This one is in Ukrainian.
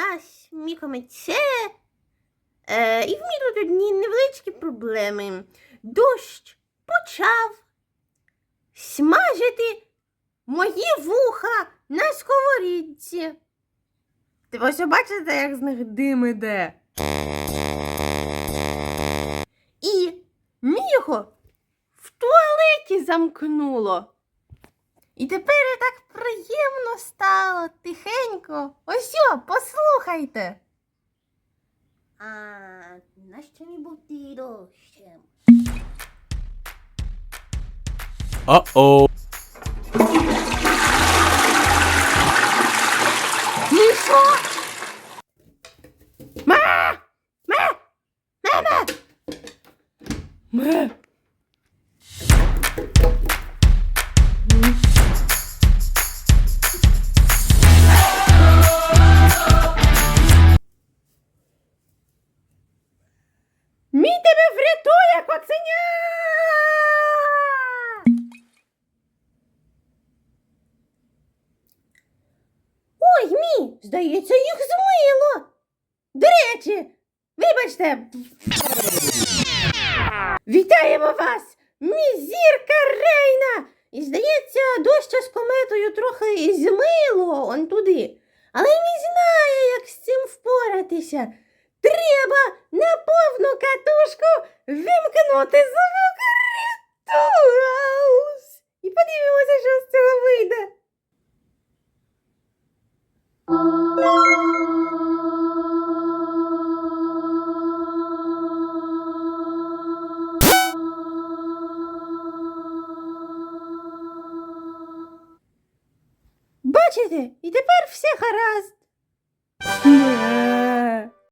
вас, мікомече. Е, і в мене тут одні невеличкі проблеми. Дощ почав смажити мої вуха на сковорідці. Ти ось бачите, як з них дим іде. І міго в туалеті замкнуло. І тепер так приємно стало, тихенько. Ось, о, послухайте. А нащо мені бути дощем? Uh-oh. Ну що? Здається, їх змило. До речі, вибачте. Вітаємо вас, мізірка Рейна! І здається, дощ з кометою трохи змило он туди. Але не знає, як з цим впоратися. Треба на повну катушку вимкнути звук Ритуалс. Бачите, і тепер все гаразд.